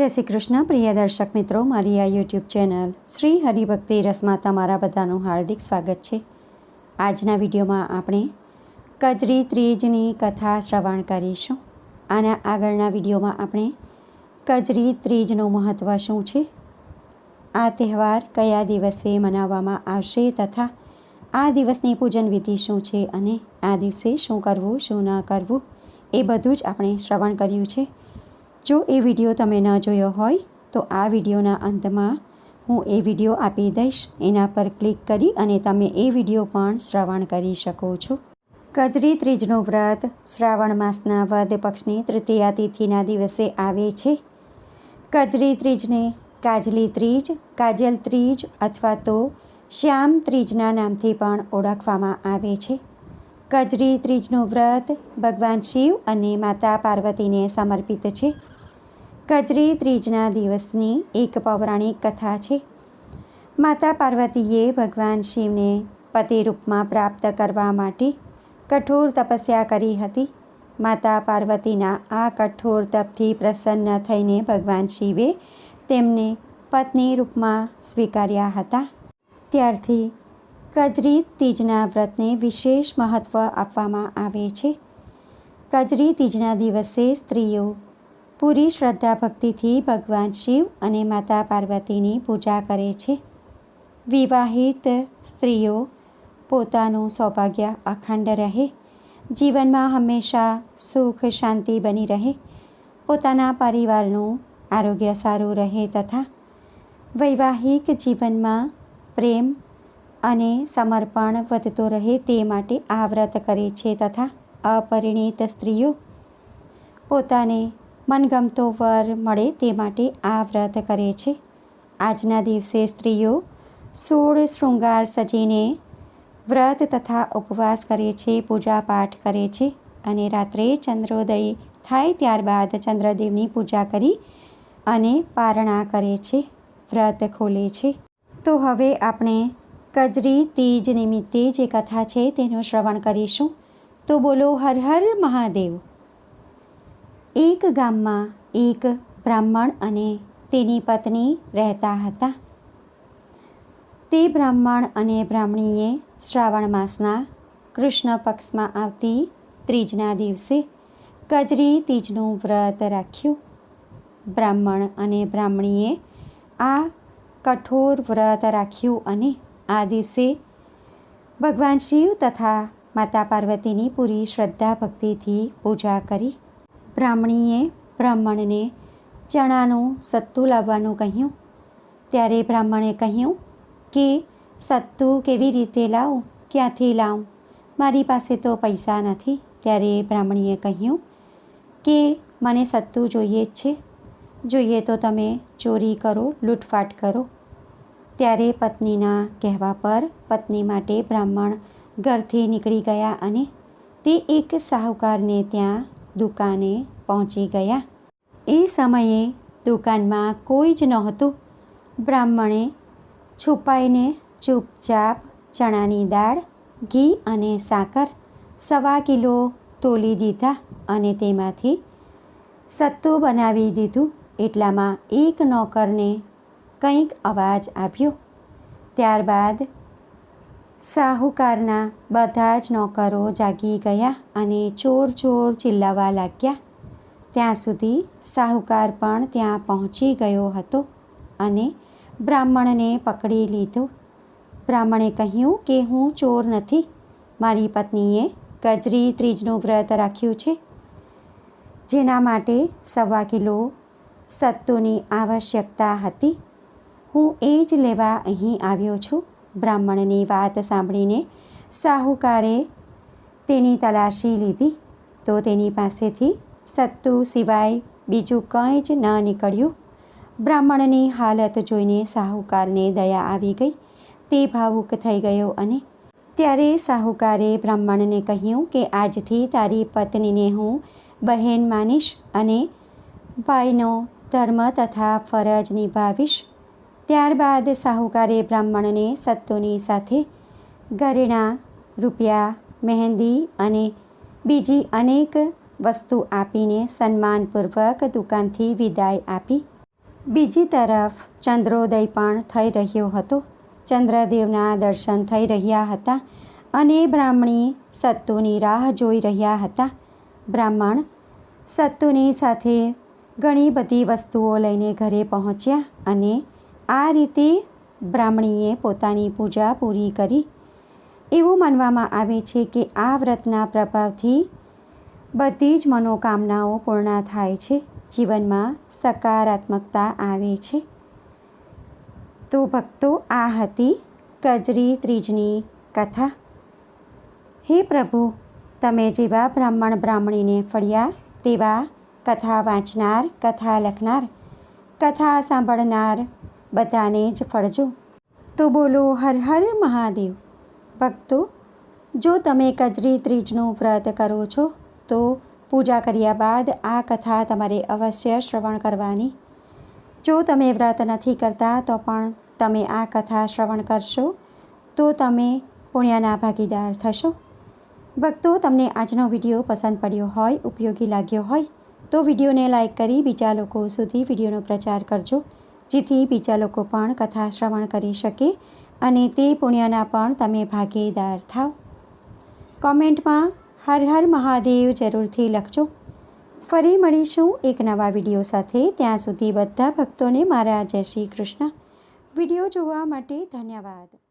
જય શ્રી કૃષ્ણ, પ્રિય દર્શક મિત્રો, મારી આ યુટ્યુબ ચેનલ શ્રી હરિભક્તિ રસમાં તમારા બધાનું હાર્દિક સ્વાગત છે. આજના વિડીયોમાં આપણે કજરી ત્રીજની કથા શ્રવણ કરીશું. આના આગળના વિડીયોમાં આપણે કજરી ત્રીજનું મહત્ત્વ શું છે, આ તહેવાર કયા દિવસે મનાવવામાં આવશે તથા આ દિવસની પૂજન વિધિ શું છે અને આ દિવસે શું કરવું, શું ન કરવું, એ બધું જ આપણે શ્રવણ કર્યું છે. જો એ વીડિયો તમે ન જોયો હોય, તો આ વિડીયોના અંતમાં હું એ વીડિયો આપી દઈશ. એના પર ક્લિક કરી અને તમે એ વીડિયો પણ શ્રવણ કરી શકો છો. કજરી ત્રીજનું વ્રત શ્રાવણ માસના વદ પક્ષની તૃતીયા તિથિના દિવસે આવે છે. કજરી ત્રીજને કાજલી ત્રીજ, કાજલ ત્રીજ અથવા તો શ્યામ ત્રીજના નામથી પણ ઓળખવામાં આવે છે. કજરી ત્રીજનું વ્રત ભગવાન શિવ અને માતા પાર્વતીને સમર્પિત છે. કજરી ત્રીજના દિવસની એક પૌરાણિક કથા છે. માતા પાર્વતીએ ભગવાન શિવને પતિ રૂપમાં પ્રાપ્ત કરવા માટે કઠોર તપસ્યા કરી હતી. માતા પાર્વતીના આ કઠોર તપથી પ્રસન્ન થઈને ભગવાન શિવે તેમને પત્ની રૂપમાં સ્વીકાર્યા હતા. ત્યારથી કજરી તીજના વ્રતને વિશેષ મહત્ત્વ આપવામાં આવે છે. કજરી તીજના દિવસે સ્ત્રીઓ પૂરી શ્રદ્ધા ભક્તિથી ભગવાન શિવ અને માતા પાર્વતીની પૂજા કરે છે. વિવાહિત સ્ત્રીઓ પોતાનું સૌભાગ્ય અખંડ રહે. જીવનમાં હંમેશા સુખ શાંતિ બની રહે. પોતાના પરિવારનું આરોગ્ય સારું રહે તથા વૈવાહિક જીવનમાં પ્રેમ અને સમર્પણ વધતો રહે તે માટે આ વ્રત કરે છે તથા અપરિણિત સ્ત્રીઓ પોતાને મનગમતો વર મળે તે માટે આ વ્રત કરે છે. આજના દિવસે સ્ત્રીઓ સોળ શૃંગાર સજીને વ્રત તથા ઉપવાસ કરે છે પૂજા પાઠ કરે છે અને રાત્રે ચંદ્રોદય થાય ત્યારબાદ ચંદ્રદેવની પૂજા કરી અને પારણા કરે છે, વ્રત ખોલે છે. તો હવે આપણે કજરી તીજ નિમિત્તે જે કથા છે તેનું શ્રવણ કરીશું. તો બોલો, હર હર મહાદેવ. એક ગામમાં એક બ્રાહ્મણ અને તેની પત્ની રહેતા હતા. તે બ્રાહ્મણ અને બ્રાહ્મણીએ શ્રાવણ માસના કૃષ્ણ પક્ષમાં આવતી ત્રીજના દિવસે કજરી તીજનું વ્રત રાખ્યું. બ્રાહ્મણ અને બ્રાહ્મણીએ આ કઠોર વ્રત રાખ્યું અને આ દિવસે ભગવાન શિવ તથા માતા પાર્વતીની પૂરી શ્રદ્ધા ભક્તિથી પૂજા કરી. બ્રાહ્મણીએ બ્રાહ્મણને ચણાનું સત્તું લાવવાનું કહ્યું. ત્યારે બ્રાહ્મણે કહ્યું, કે સત્તું કેવી રીતે લાવું? ક્યાંથી લાવું? મારી પાસે તો પૈસા નથી. ત્યારે બ્રાહ્મણીએ કહ્યું, કે મને સત્તું જોઈએ જ છે. જોઈએ તો તમે ચોરી કરો, લૂંટફાટ કરો. ત્યારે પત્નીના કહેવા પર પત્ની માટે બ્રાહ્મણ ઘરથી નીકળી ગયા અને તે એક સાહુકારને ત્યાં દુકાને પહોંચી ગયા. એ સમયે દુકાનમાં કોઈ જ નહોતું. બ્રાહ્મણે છુપાઈને ચૂપચાપ ચણાની દાળ, ઘી અને સાકર સવા કિલો તોલી દીધા અને તેમાંથી સત્તું બનાવી દીધું. એટલામાં એક નોકરને કંઈક અવાજ આવ્યો. ત્યારબાદ સાહુકારના બધા જ નોકરો જાગી ગયા અને ચોર ચોર ચિલ્લાવા લાગ્યા. ત્યાં સુધી સાહુકાર પણ ત્યાં પહોંચી ગયો હતો અને બ્રાહ્મણને પકડી લીધો. બ્રાહ્મણે કહ્યું કે હું ચોર નથી, મારી પત્નીએ કજરી ત્રીજનું વ્રત રાખ્યું છે, જેના માટે સવા કિલો સત્તુની આવશ્યકતા હતી. હું એ જ લેવા અહીં આવ્યો છું. બ્રાહ્મણની વાત સાંભળીને સાહુકારે તેની તલાશી લીધી. તો તેની પાસેથી સત્તુ સિવાય બીજું કંઈ જ ન નીકળ્યું. બ્રાહ્મણની હાલત જોઈને સાહુકારને દયા આવી ગઈ. તે ભાવુક થઈ ગયો અને ત્યારે સાહુકારે બ્રાહ્મણને કહ્યું કે આજથી તારી પત્નીને હું બહેન માનીશ અને ભાઈનો ધર્મ તથા ફરજ નિભાવીશ. ત્યારબાદ સાહુકારે બ્રાહ્મણને સત્તુની સાથે ઘરેણાં, રૂપિયા, મહેંદી અને બીજી અનેક વસ્તુ આપીને સન્માનપૂર્વક દુકાનથી વિદાય આપી. બીજી તરફ ચંદ્રોદય પણ થઈ રહ્યો હતો. ચંદ્રદેવના દર્શન થઈ રહ્યા હતા અને બ્રાહ્મણી સત્તુની રાહ જોઈ રહ્યા હતા. બ્રાહ્મણ સત્તુની સાથે ઘણી બધી વસ્તુઓ લઈને ઘરે પહોંચ્યા અને આ રીતે બ્રાહ્મણીએ પોતાની પૂજા પૂરી કરી. એવું માનવામાં આવે છે કે આ વ્રતના પ્રભાવથી બધી જ મનોકામનાઓ પૂર્ણ થાય છે. જીવનમાં સકારાત્મકતા આવે છે. તો ભક્તો, આ હતી કજરી ત્રીજની કથા. હે પ્રભુ, તમે જેવા બ્રાહ્મણ બ્રાહ્મણીને ફળ્યા તેવા કથા વાંચનાર, કથા લખનાર, કથા સાંભળનાર બધાને જ ફળજો તો બોલો, હર હર મહાદેવ. ભક્તો, જો તમે કજરી ત્રીજનું વ્રત કરો છો, તો પૂજા કર્યા બાદ આ કથા તમારે અવશ્ય શ્રવણ કરવાની. જો તમે વ્રત નથી કરતા, તો પણ તમે આ કથા શ્રવણ કરશો, તો તમે પુણ્યના ભાગીદાર થશો. ભક્તો, તમને આજનો વીડિયો પસંદ પડ્યો હોય, ઉપયોગી લાગ્યો હોય, તો વિડીયોને લાઈક કરી બીજા લોકો સુધી વિડીયોનો પ્રચાર કરજો. જેથી બીજા લોકો પણ કથા શ્રવણ કરી શકે અને તે પુણ્યના પણ તમે ભાગીદાર થાવ. કોમેન્ટમાં હર હર મહાદેવ જરૂરથી લખજો. ફરી મળીશું એક નવા વીડિયો સાથે. ત્યાં સુધી બધા ભક્તોને મારા જય શ્રી કૃષ્ણ. વીડિયો જોવા માટે ધન્યવાદ.